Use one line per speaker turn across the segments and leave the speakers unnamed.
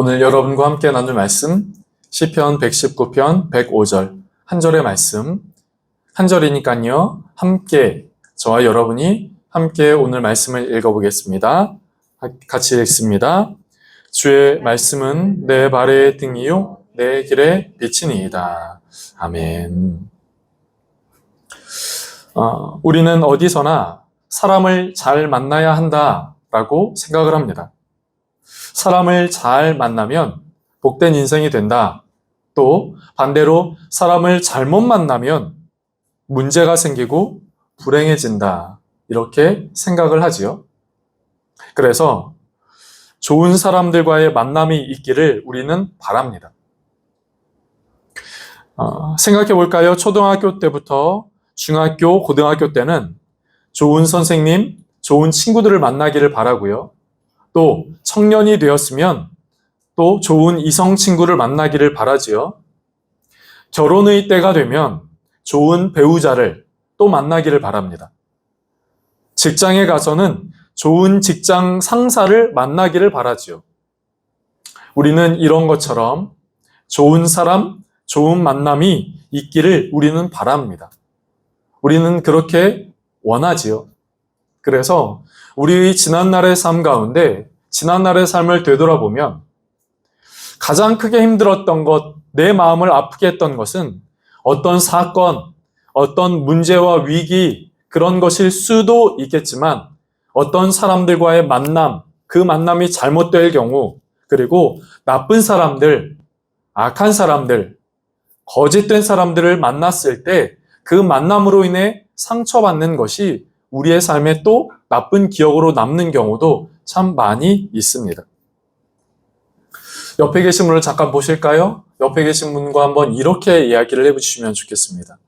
오늘 여러분과 함께 나눌 말씀 시편 119편 105절 한 절의 말씀 한 절이니까요 함께 저와 여러분이 함께 오늘 말씀을 읽어보겠습니다. 같이 읽습니다. 주의 말씀은 내 발의 등이요 내 길의 빛이니이다. 아멘. 어, 우리는 어디서나 사람을 잘 만나야 한다라고 생각을 합니다. 사람을 잘 만나면 복된 인생이 된다. 또 반대로 사람을 잘못 만나면 문제가 생기고 불행해진다. 이렇게 생각을 하지요. 그래서 좋은 사람들과의 만남이 있기를 우리는 바랍니다. 어, 생각해 볼까요? 초등학교 때부터 중학교, 고등학교 때는 좋은 선생님, 좋은 친구들을 만나기를 바라고요. 또 청년이 되었으면 또 좋은 이성 친구를 만나기를 바라지요. 결혼의 때가 되면 좋은 배우자를 또 만나기를 바랍니다. 직장에 가서는 좋은 직장 상사를 만나기를 바라지요. 우리는 이런 것처럼 좋은 사람, 좋은 만남이 있기를 우리는 바랍니다. 우리는 그렇게 원하지요. 그래서 우리의 지난날의 삶 가운데 지난날의 삶을 되돌아보면 가장 크게 힘들었던 것, 내 마음을 아프게 했던 것은 어떤 사건, 어떤 문제와 위기, 그런 것일 수도 있겠지만 어떤 사람들과의 만남, 그 만남이 잘못될 경우, 그리고 나쁜 사람들, 악한 사람들, 거짓된 사람들을 만났을 때 그 만남으로 인해 상처받는 것이 우리의 삶에 또 나쁜 기억으로 남는 경우도 참 많이 있습니다. 옆에 계신 분을 잠깐 보실까요? 옆에 계신 분과 한번 이렇게 이야기를 해주시면 좋겠습니다.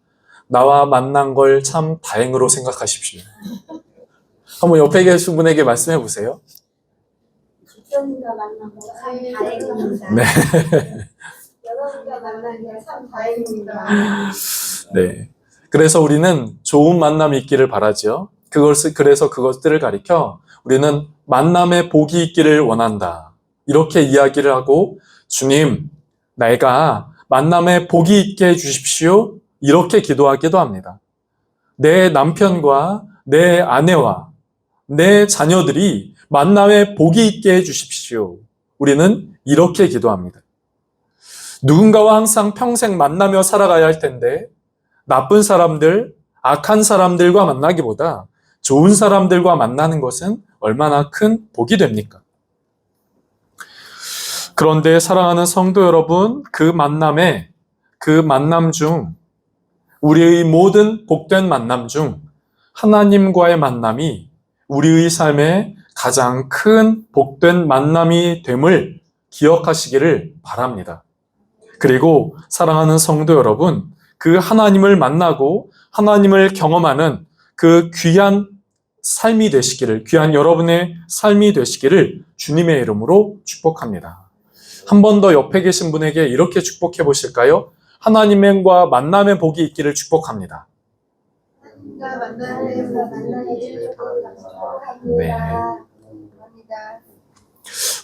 나와 만난 걸 참 다행으로 생각하십시오. 한번 옆에 계신 분에게 말씀해 보세요.
여러분과 만난 거참 다행입니다.
네.
여러분과 만난 게 참 다행입니다.
네. 그래서 우리는 좋은 만남이 있기를 바라지요. 그것을, 그래서 그것들을 가리켜 우리는 만남의 복이 있기를 원한다. 이렇게 이야기를 하고 주님, 내가 만남의 복이 있게 해 주십시오. 이렇게 기도하기도 합니다. 내 남편과 내 아내와 내 자녀들이 만남의 복이 있게 해 주십시오. 우리는 이렇게 기도합니다. 누군가와 항상 평생 만나며 살아가야 할 텐데 나쁜 사람들, 악한 사람들과 만나기보다 좋은 사람들과 만나는 것은 얼마나 큰 복이 됩니까? 그런데 사랑하는 성도 여러분, 그 만남에, 그 만남 중, 우리의 모든 복된 만남 중 하나님과의 만남이 우리의 삶에 가장 큰 복된 만남이 됨을 기억하시기를 바랍니다. 그리고 사랑하는 성도 여러분, 그 하나님을 만나고 하나님을 경험하는 그 귀한 삶이 되시기를, 귀한 여러분의 삶이 되시기를 주님의 이름으로 축복합니다. 한 번 더 옆에 계신 분에게 이렇게 축복해 보실까요? 하나님과 만남의 복이 있기를 축복합니다. 네.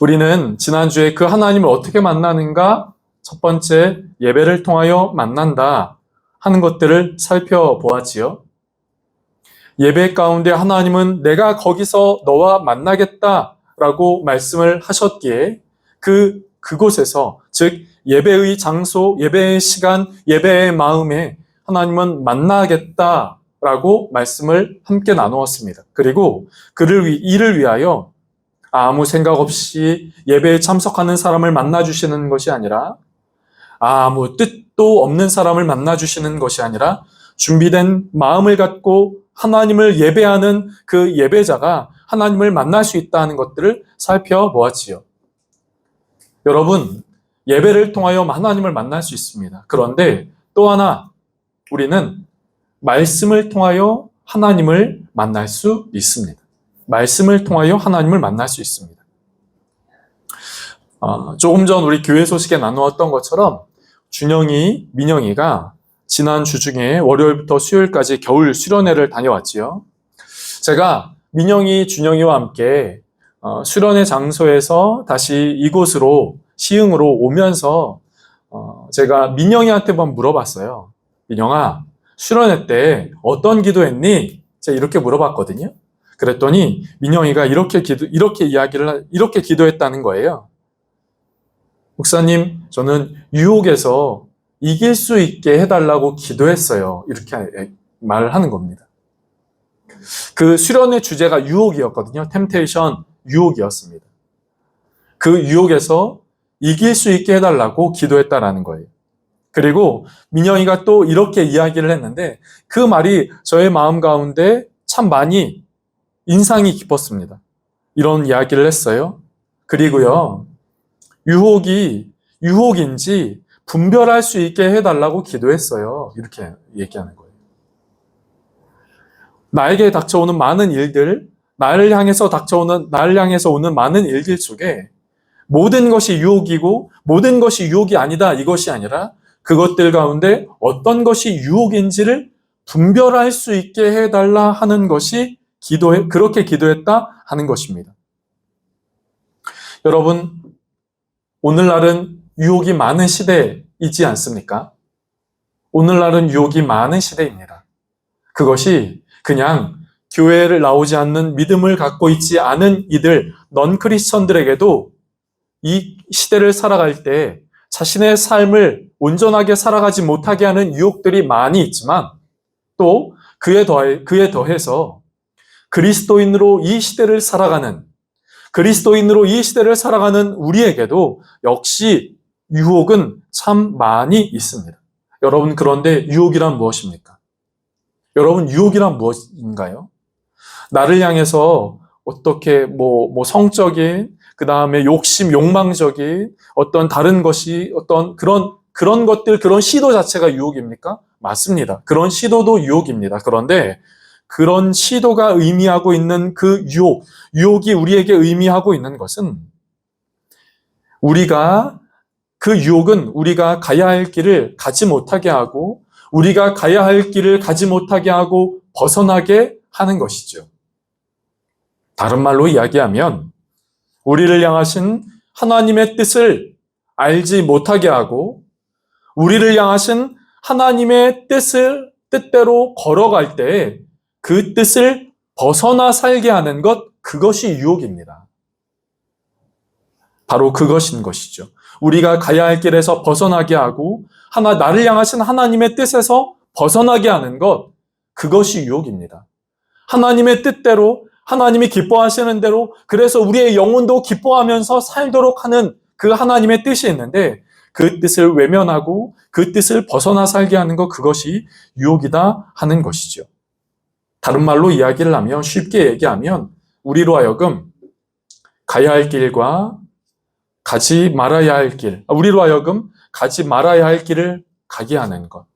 우리는 지난주에 그 하나님을 어떻게 만나는가? 첫 번째, 예배를 통하여 만난다 하는 것들을 살펴보았지요. 예배 가운데 하나님은 내가 거기서 너와 만나겠다 라고 말씀을 하셨기에 그, 그곳에서, 즉, 예배의 장소, 예배의 시간, 예배의 마음에 하나님은 만나겠다 라고 말씀을 함께 나누었습니다. 그리고 그를, 위- 이를 위하여 아무 생각 없이 예배에 참석하는 사람을 만나주시는 것이 아니라 아무 뜻 도 없는 사람을 만나 주시는 것이 아니라 준비된 마음을 갖고 하나님을 예배하는 그 예배자가 하나님을 만날 수 있다는 것들을 살펴보았지요. 여러분, 예배를 통하여 하나님을 만날 수 있습니다. 그런데 또 하나, 우리는 말씀을 통하여 하나님을 만날 수 있습니다. 말씀을 통하여 하나님을 만날 수 있습니다. 어, 조금 전 우리 교회 소식에 나누었던 것처럼 준영이, 민영이가 지난 주 중에 월요일부터 수요일까지 겨울 수련회를 다녀왔지요. 제가 민영이, 준영이와 함께 어, 수련회 장소에서 다시 이곳으로 시흥으로 오면서 어, 제가 민영이한테 한번 물어봤어요. 민영아, 수련회 때 어떤 기도했니? 제가 이렇게 물어봤거든요. 그랬더니 민영이가 이렇게 기도, 이렇게 이야기를, 하- 이렇게 기도했다는 거예요. 목사님, 저는 유혹에서 이길 수 있게 해달라고 기도했어요. 이렇게 말을 하는 겁니다. 그 수련의 주제가 유혹이었거든요. 템테이션, 유혹이었습니다. 그 유혹에서 이길 수 있게 해달라고 기도했다라는 거예요. 그리고 민영이가 또 이렇게 이야기를 했는데 그 말이 저의 마음 가운데 참 많이 인상이 깊었습니다. 이런 이야기를 했어요. 그리고요, 유혹이 유혹인지 분별할 수 있게 해달라고 기도했어요. 이렇게 얘기하는 거예요. 나에게 닥쳐오는 많은 일들, 나를 향해서 닥쳐오는, 나를 향해서 오는 많은 일들 속에 모든 것이 유혹이고 모든 것이 유혹이 아니다 이것이 아니라 그것들 가운데 어떤 것이 유혹인지를 분별할 수 있게 해달라 하는 것이 기도해, 그렇게 기도했다 하는 것입니다. 여러분, 오늘날은 유혹이 많은 시대이지 않습니까? 오늘날은 유혹이 많은 시대입니다. 그것이 그냥 교회를 나오지 않는 믿음을 갖고 있지 않은 이들, 넌 크리스천들에게도 이 시대를 살아갈 때 자신의 삶을 온전하게 살아가지 못하게 하는 유혹들이 많이 있지만 또 그에 더해, 그에 더해서 그리스도인으로 이 시대를 살아가는 그리스도인으로 이 시대를 살아가는 우리에게도 역시 유혹은 참 많이 있습니다. 여러분 그런데 유혹이란 무엇입니까? 여러분 유혹이란 무엇인가요? 나를 향해서 어떻게 뭐, 뭐 성적인 그 다음에 욕심, 욕망적인 어떤 다른 것이 어떤 그런, 그런 것들, 그런 시도 자체가 유혹입니까? 맞습니다. 그런 시도도 유혹입니다. 그런데 그런 시도가 의미하고 있는 그 유혹, 유혹이 우리에게 의미하고 있는 것은 우리가 그 유혹은 우리가 가야 할 길을 가지 못하게 하고 우리가 가야 할 길을 가지 못하게 하고 벗어나게 하는 것이죠. 다른 말로 이야기하면 우리를 향하신 하나님의 뜻을 알지 못하게 하고 우리를 향하신 하나님의 뜻을 뜻대로 걸어갈 때 그 뜻을 벗어나 살게 하는 것 그것이 유혹입니다. 바로 그것인 것이죠. 우리가 가야 할 길에서 벗어나게 하고 하나 나를 향하신 하나님의 뜻에서 벗어나게 하는 것 그것이 유혹입니다. 하나님의 뜻대로 하나님이 기뻐하시는 대로 그래서 우리의 영혼도 기뻐하면서 살도록 하는 그 하나님의 뜻이 있는데 그 뜻을 외면하고 그 뜻을 벗어나 살게 하는 것 그것이 유혹이다 하는 것이죠. 다른 말로 이야기를 하면 쉽게 얘기하면 우리로 하여금 가야 할 길과 가지 말아야 할 길, 우리로 하여금 가지 말아야 할 길을 가게 하는 것.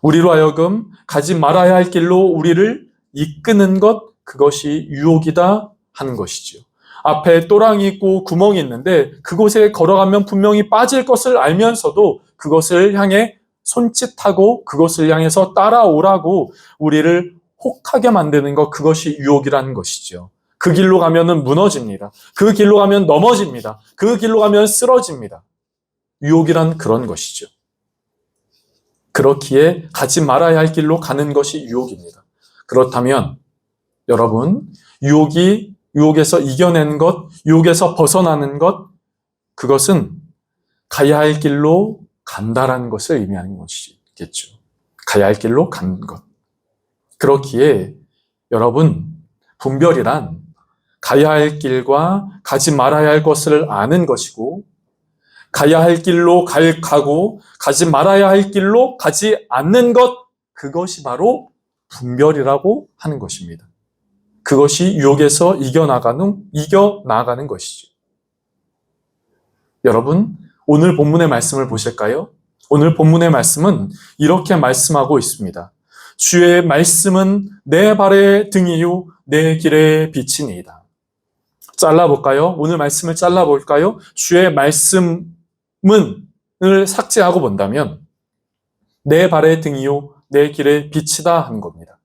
우리로 하여금 가지 말아야 할 길로 우리를 이끄는 것, 그것이 유혹이다 하는 것이지요. 앞에 또랑이 있고 구멍이 있는데 그곳에 걸어가면 분명히 빠질 것을 알면서도 그것을 향해 손짓하고 그것을 향해서 따라오라고 우리를 혹하게 만드는 것, 그것이 유혹이라는 것이죠. 그 길로 가면은 무너집니다. 그 길로 가면 넘어집니다. 그 길로 가면 쓰러집니다. 유혹이란 그런 것이죠. 그렇기에 가지 말아야 할 길로 가는 것이 유혹입니다. 그렇다면 여러분, 유혹이 유혹에서 이겨내는 것, 유혹에서 벗어나는 것, 그것은 가야 할 길로 간다라는 것을 의미하는 것이겠죠. 가야 할 길로 간 것. 그렇기에 여러분, 분별이란 가야 할 길과 가지 말아야 할 것을 아는 것이고, 가야 할 길로 갈, 가고, 가지 말아야 할 길로 가지 않는 것, 그것이 바로 분별이라고 하는 것입니다. 그것이 유혹에서 이겨나가는, 이겨나가는 것이죠. 여러분, 오늘 본문의 말씀을 보실까요? 오늘 본문의 말씀은 이렇게 말씀하고 있습니다. 주의 말씀은 내 발의 등이요, 내 길의 빛이니이다. 잘라볼까요? 오늘 말씀을 잘라볼까요? 주의 말씀은, 을 삭제하고 본다면, 내 발의 등이요, 내 길의 빛이다 하는 겁니다.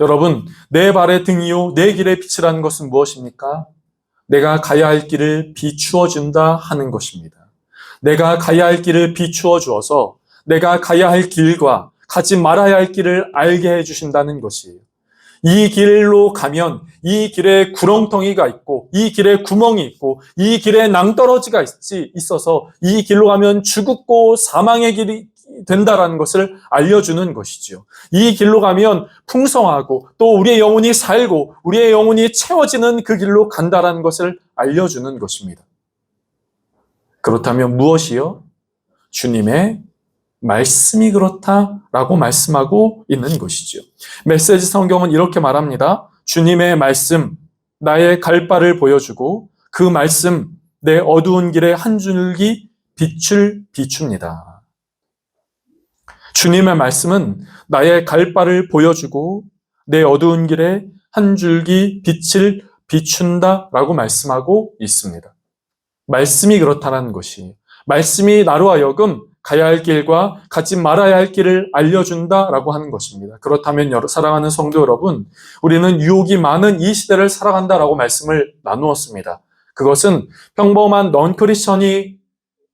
여러분, 내 발의 등이요, 내 길의 빛이라는 것은 무엇입니까? 내가 가야 할 길을 비추어 준다 하는 것입니다. 내가 가야 할 길을 비추어 주어서 내가 가야 할 길과 가지 말아야 할 길을 알게 해 주신다는 것이에요. 이 길로 가면 이 길에 구렁텅이가 있고 이 길에 구멍이 있고 이 길에 낭떠러지가 있지 있어서 이 길로 가면 죽고 사망의 길이 된다라는 것을 알려주는 것이지요. 이 길로 가면 풍성하고 또 우리의 영혼이 살고 우리의 영혼이 채워지는 그 길로 간다라는 것을 알려주는 것입니다. 그렇다면 무엇이요? 주님의 말씀이 그렇다라고 말씀하고 있는 것이죠. 메시지 성경은 이렇게 말합니다. 주님의 말씀, 나의 갈 바를 보여주고 그 말씀, 내 어두운 길에 한 줄기 빛을 비춥니다. 주님의 말씀은 나의 갈 바를 보여주고 내 어두운 길에 한 줄기 빛을 비춘다라고 말씀하고 있습니다. 말씀이 그렇다는 것이 말씀이 나로 하여금 가야 할 길과 가지 말아야 할 길을 알려준다라고 하는 것입니다. 그렇다면 사랑하는 성도 여러분, 우리는 유혹이 많은 이 시대를 살아간다라고 말씀을 나누었습니다. 그것은 평범한 넌 크리스천이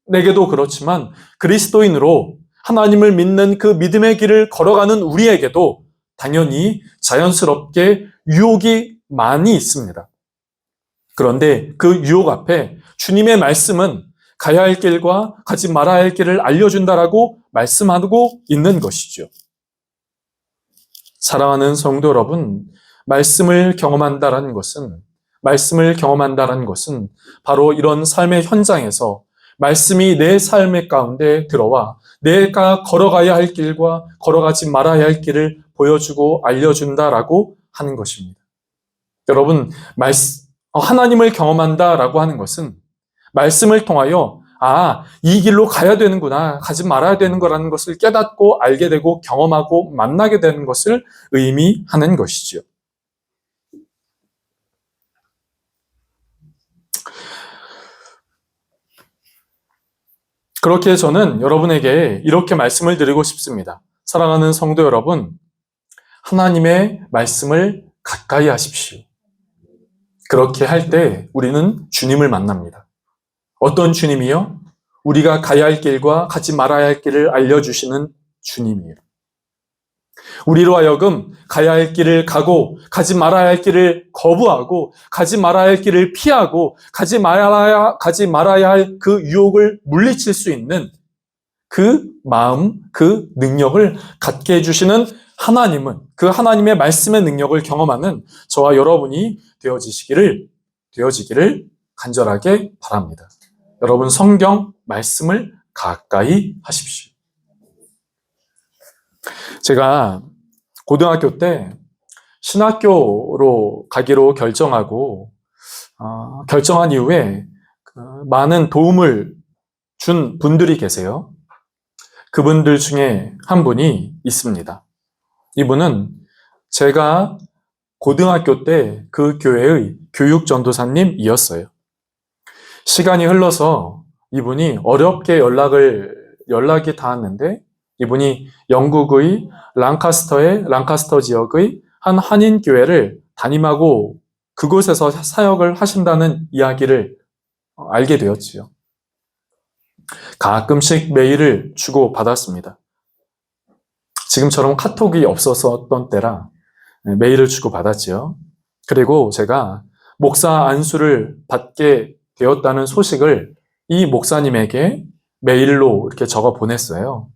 내게도 그렇지만 그리스도인으로 하나님을 믿는 그 믿음의 길을 걸어가는 우리에게도 당연히 자연스럽게 유혹이 많이 있습니다. 그런데 그 유혹 앞에 주님의 말씀은 가야 할 길과 가지 말아야 할 길을 알려준다라고 말씀하고 있는 것이죠. 사랑하는 성도 여러분, 말씀을 경험한다라는 것은, 말씀을 경험한다라는 것은 바로 이런 삶의 현장에서 말씀이 내 삶의 가운데 들어와 내가 걸어가야 할 길과 걸어가지 말아야 할 길을 보여주고 알려준다라고 하는 것입니다. 여러분, 말씀, 어, 하나님을 경험한다라고 하는 것은 말씀을 통하여 아, 이 길로 가야 되는구나, 가지 말아야 되는 거라는 것을 깨닫고 알게 되고 경험하고 만나게 되는 것을 의미하는 것이죠. 그렇게 저는 여러분에게 이렇게 말씀을 드리고 싶습니다. 사랑하는 성도 여러분, 하나님의 말씀을 가까이 하십시오. 그렇게 할 때 우리는 주님을 만납니다. 어떤 주님이요? 우리가 가야 할 길과 가지 말아야 할 길을 알려주시는 주님이에요. 우리로 하여금 가야 할 길을 가고 가지 말아야 할 길을 거부하고 가지 말아야 할 길을 피하고 가지 말아야 가지 말아야 할 그 유혹을 물리칠 수 있는 그 마음, 그 능력을 갖게 해 주시는 하나님은 그 하나님의 말씀의 능력을 경험하는 저와 여러분이 되어지시기를 되어지기를 간절하게 바랍니다. 여러분 성경 말씀을 가까이 하십시오. 제가 고등학교 때 신학교로 가기로 결정하고 어, 결정한 이후에 그 많은 도움을 준 분들이 계세요. 그분들 중에 한 분이 있습니다. 이분은 제가 고등학교 때 그 교회의 교육 전도사님이었어요. 시간이 흘러서 이분이 어렵게 연락을, 연락이 닿았는데 이분이 영국의 랑카스터의, 랑카스터 지역의 한 한인 교회를 담임하고 그곳에서 사역을 하신다는 이야기를 알게 되었지요. 가끔씩 메일을 주고 받았습니다. 지금처럼 카톡이 없었던 때라 메일을 주고 받았지요. 그리고 제가 목사 안수를 받게 되었다는 소식을 이 목사님에게 메일로 이렇게 적어 보냈어요.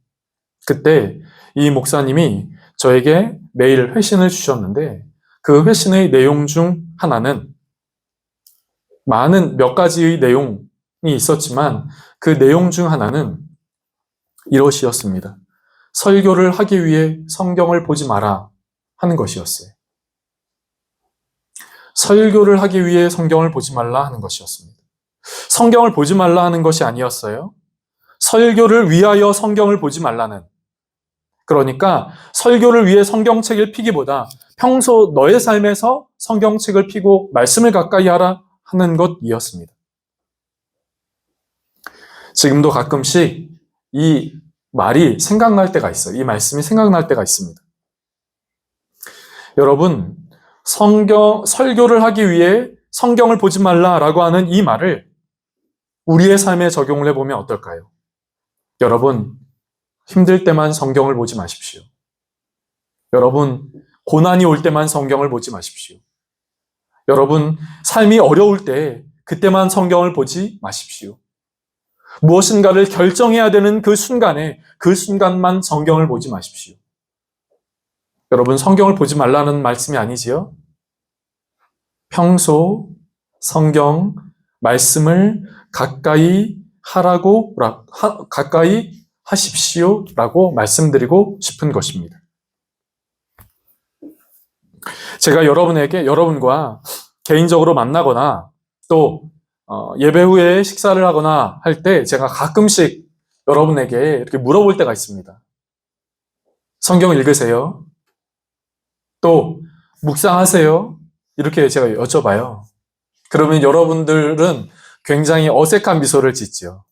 그때 이 목사님이 저에게 메일 회신을 주셨는데 그 회신의 내용 중 하나는 많은 몇 가지의 내용이 있었지만 그 내용 중 하나는 이것이었습니다. 설교를 하기 위해 성경을 보지 마라 하는 것이었어요. 설교를 하기 위해 성경을 보지 말라 하는 것이었습니다. 성경을 보지 말라 하는 것이 아니었어요. 설교를 위하여 성경을 보지 말라는. 그러니까 설교를 위해 성경책을 피기보다 평소 너의 삶에서 성경책을 피고 말씀을 가까이 하라 하는 것이었습니다. 지금도 가끔씩 이 말이 생각날 때가 있어요. 이 말씀이 생각날 때가 있습니다. 여러분, 성경, 설교를 하기 위해 성경을 보지 말라라고 하는 이 말을 우리의 삶에 적용을 해보면 어떨까요? 여러분, 힘들 때만 성경을 보지 마십시오. 여러분, 고난이 올 때만 성경을 보지 마십시오. 여러분, 삶이 어려울 때 그때만 성경을 보지 마십시오. 무엇인가를 결정해야 되는 그 순간에 그 순간만 성경을 보지 마십시오. 여러분, 성경을 보지 말라는 말씀이 아니지요? 평소 성경 말씀을 가까이 하라고, 하- 가까이 하십시오라고 말씀드리고 싶은 것입니다. 제가 여러분에게, 여러분과 개인적으로 만나거나 또 어, 예배 후에 식사를 하거나 할 때 제가 가끔씩 여러분에게 이렇게 물어볼 때가 있습니다. 성경 읽으세요? 또 묵상하세요? 이렇게 제가 여쭤봐요. 그러면 여러분들은 굉장히 어색한 미소를 짓지요.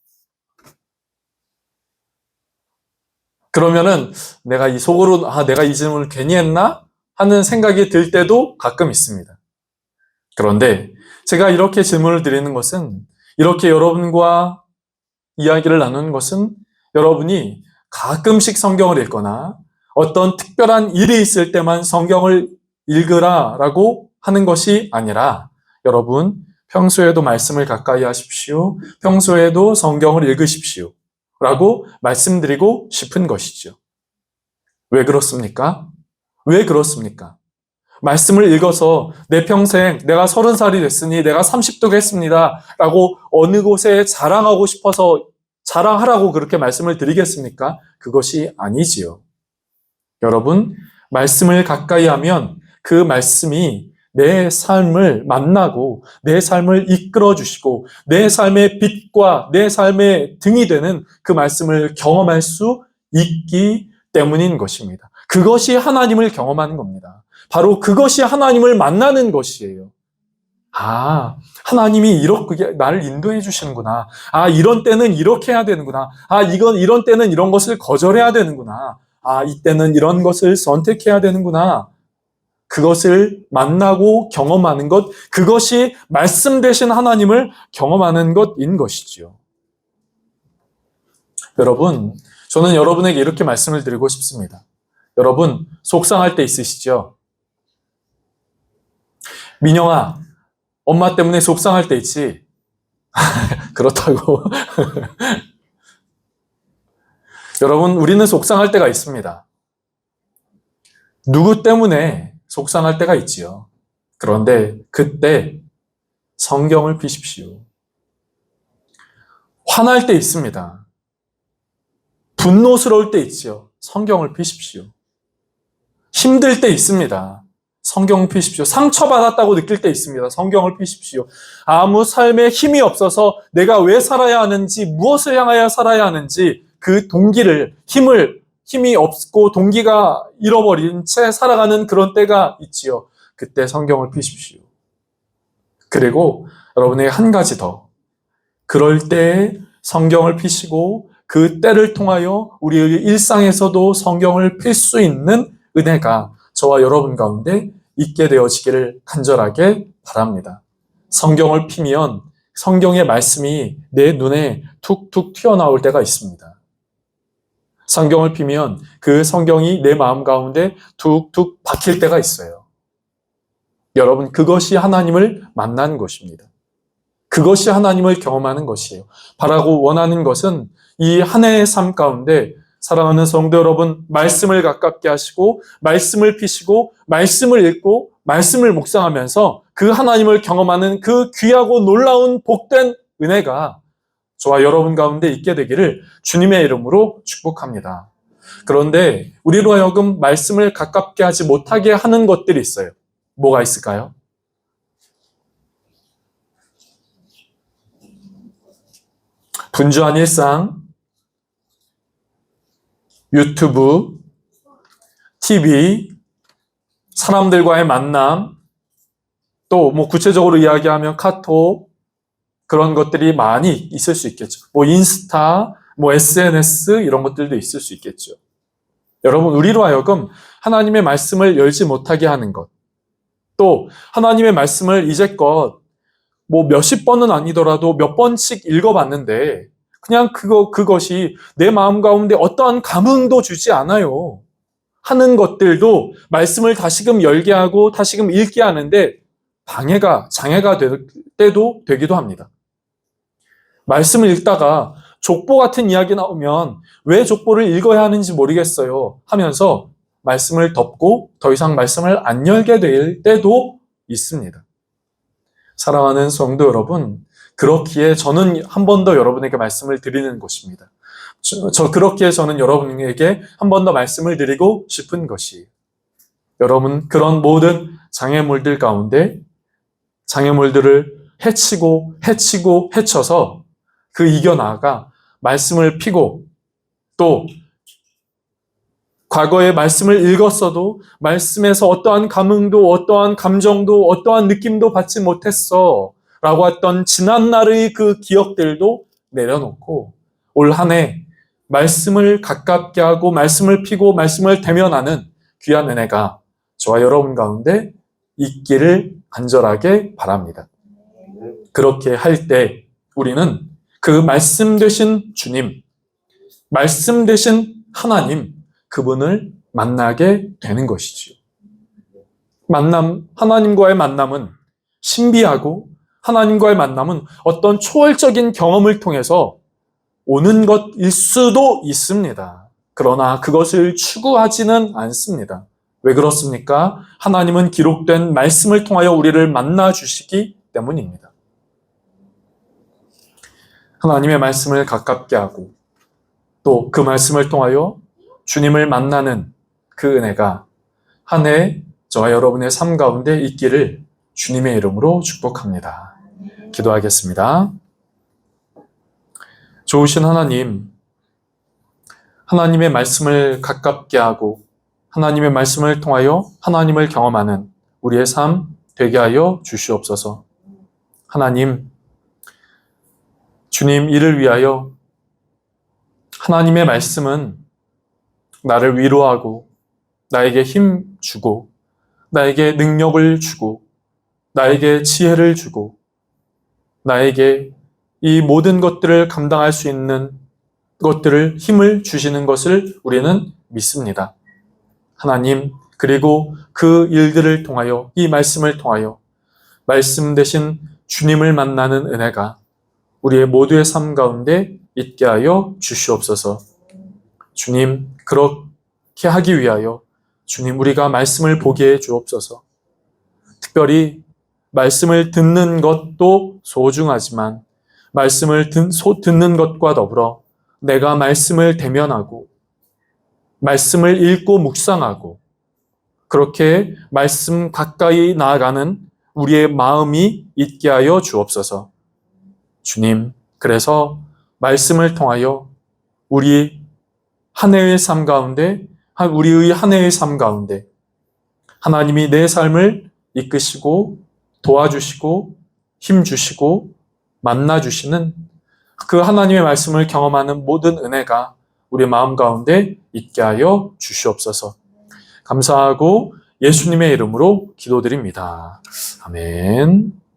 그러면은 내가 이 속으로 아 내가 이 질문을 괜히 했나 하는 생각이 들 때도 가끔 있습니다. 그런데 제가 이렇게 질문을 드리는 것은 이렇게 여러분과 이야기를 나누는 것은 여러분이 가끔씩 성경을 읽거나 어떤 특별한 일이 있을 때만 성경을 읽으라라고 하는 것이 아니라 여러분 평소에도 말씀을 가까이 하십시오. 평소에도 성경을 읽으십시오. 라고 말씀드리고 싶은 것이죠. 왜 그렇습니까? 왜 그렇습니까? 말씀을 읽어서 내 평생 내가 서른 살이 됐으니 내가 30도 했습니다. 라고 어느 곳에 자랑하고 싶어서 자랑하라고 그렇게 말씀을 드리겠습니까? 그것이 아니지요. 여러분, 말씀을 가까이 하면 그 말씀이 내 삶을 만나고 내 삶을 이끌어 주시고 내 삶의 빛과 내 삶의 등이 되는 그 말씀을 경험할 수 있기 때문인 것입니다. 그것이 하나님을 경험하는 겁니다. 바로 그것이 하나님을 만나는 것이에요. 아, 하나님이 이렇게 나를 인도해 주시는구나. 아, 이런 때는 이렇게 해야 되는구나. 아, 이건 이런 때는 이런 것을 거절해야 되는구나. 아, 이때는 이런 것을 선택해야 되는구나. 그것을 만나고 경험하는 것, 그것이 말씀 되신 하나님을 경험하는 것인 것이지요. 여러분, 저는 여러분에게 이렇게 말씀을 드리고 싶습니다. 여러분, 속상할 때 있으시죠? 민영아, 엄마 때문에 속상할 때 있지? 그렇다고. 여러분, 우리는 속상할 때가 있습니다. 누구 때문에 속상할 때가 있지요. 그런데 그때 성경을 피십시오. 화날 때 있습니다. 분노스러울 때 있지요. 성경을 피십시오. 힘들 때 있습니다. 성경을 피십시오. 상처받았다고 느낄 때 있습니다. 성경을 피십시오. 아무 삶에 힘이 없어서 내가 왜 살아야 하는지, 무엇을 향하여 살아야 하는지 그 동기를, 힘을, 힘이 없고 동기가 잃어버린 채 살아가는 그런 때가 있지요. 그때 성경을 피십시오. 그리고 여러분에게 한 가지 더. 그럴 때 성경을 피시고 그 때를 통하여 우리의 일상에서도 성경을 필 수 있는 은혜가 저와 여러분 가운데 있게 되어지기를 간절하게 바랍니다. 성경을 피면 성경의 말씀이 내 눈에 툭툭 튀어나올 때가 있습니다. 성경을 피면 그 성경이 내 마음 가운데 툭툭 박힐 때가 있어요. 여러분, 그것이 하나님을 만나는 것입니다. 그것이 하나님을 경험하는 것이에요. 바라고 원하는 것은 이 한 해의 삶 가운데 사랑하는 성도 여러분, 말씀을 가깝게 하시고, 말씀을 피시고, 말씀을 읽고, 말씀을 묵상하면서 그 하나님을 경험하는 그 귀하고 놀라운 복된 은혜가 저와 여러분 가운데 있게 되기를 주님의 이름으로 축복합니다. 그런데 우리로 하여금 말씀을 가깝게 하지 못하게 하는 것들이 있어요. 뭐가 있을까요? 분주한 일상, 유튜브, TV, 사람들과의 만남, 또 뭐 구체적으로 이야기하면 카톡, 그런 것들이 많이 있을 수 있겠죠. 뭐 인스타, 뭐 SNS 이런 것들도 있을 수 있겠죠. 여러분, 우리로 하여금 하나님의 말씀을 열지 못하게 하는 것, 또 하나님의 말씀을 이제껏 뭐 몇십 번은 아니더라도 몇 번씩 읽어봤는데 그냥 그거 그것이 내 마음 가운데 어떠한 감흥도 주지 않아요. 하는 것들도 말씀을 다시금 열게 하고 다시금 읽게 하는데 방해가 장애가 될 때도 되기도 합니다. 말씀을 읽다가 족보 같은 이야기 나오면 왜 족보를 읽어야 하는지 모르겠어요 하면서 말씀을 덮고 더 이상 말씀을 안 열게 될 때도 있습니다. 사랑하는 성도 여러분, 그렇기에 저는 한 번 더 여러분에게 말씀을 드리는 것입니다. 저, 저 그렇기에 저는 여러분에게 한 번 더 말씀을 드리고 싶은 것이 여러분 그런 모든 장애물들 가운데 장애물들을 해치고 해치고 해쳐서 그 이겨나가 말씀을 피고 또 과거에 말씀을 읽었어도 말씀에서 어떠한 감흥도 어떠한 감정도 어떠한 느낌도 받지 못했어 라고 했던 지난날의 그 기억들도 내려놓고 올 한 해 말씀을 가깝게 하고 말씀을 피고 말씀을 대면하는 귀한 은혜가 저와 여러분 가운데 있기를 간절하게 바랍니다. 그렇게 할 때 우리는 그 말씀 되신 주님, 말씀 되신 하나님, 그분을 만나게 되는 것이지요. 만남, 하나님과의 만남은 신비하고 하나님과의 만남은 어떤 초월적인 경험을 통해서 오는 것일 수도 있습니다. 그러나 그것을 추구하지는 않습니다. 왜 그렇습니까? 하나님은 기록된 말씀을 통하여 우리를 만나 주시기 때문입니다. 하나님의 말씀을 가깝게 하고 또 그 말씀을 통하여 주님을 만나는 그 은혜가 한 해 저와 여러분의 삶 가운데 있기를 주님의 이름으로 축복합니다. 기도하겠습니다. 좋으신 하나님, 하나님의 말씀을 가깝게 하고 하나님의 말씀을 통하여 하나님을 경험하는 우리의 삶 되게 하여 주시옵소서. 하나님, 주님 이를 위하여 하나님의 말씀은 나를 위로하고 나에게 힘 주고 나에게 능력을 주고 나에게 지혜를 주고 나에게 이 모든 것들을 감당할 수 있는 것들을 힘을 주시는 것을 우리는 믿습니다. 하나님, 그리고 그 일들을 통하여, 이 말씀을 통하여, 말씀 대신 주님을 만나는 은혜가 우리의 모두의 삶 가운데 있게 하여 주시옵소서. 주님, 그렇게 하기 위하여 주님, 우리가 말씀을 보게 해 주옵소서. 특별히 말씀을 듣는 것도 소중하지만 말씀을 듣, 소, 듣는 것과 더불어 내가 말씀을 대면하고 말씀을 읽고 묵상하고 그렇게 말씀 가까이 나아가는 우리의 마음이 있게 하여 주옵소서. 주님, 그래서 말씀을 통하여 우리 한 해의 삶 가운데, 우리의 한 해의 삶 가운데 하나님이 내 삶을 이끄시고 도와주시고 힘 주시고 만나 주시는 그 하나님의 말씀을 경험하는 모든 은혜가 우리 마음 가운데 있게 하여 주시옵소서. 감사하고 예수님의 이름으로 기도드립니다. 아멘.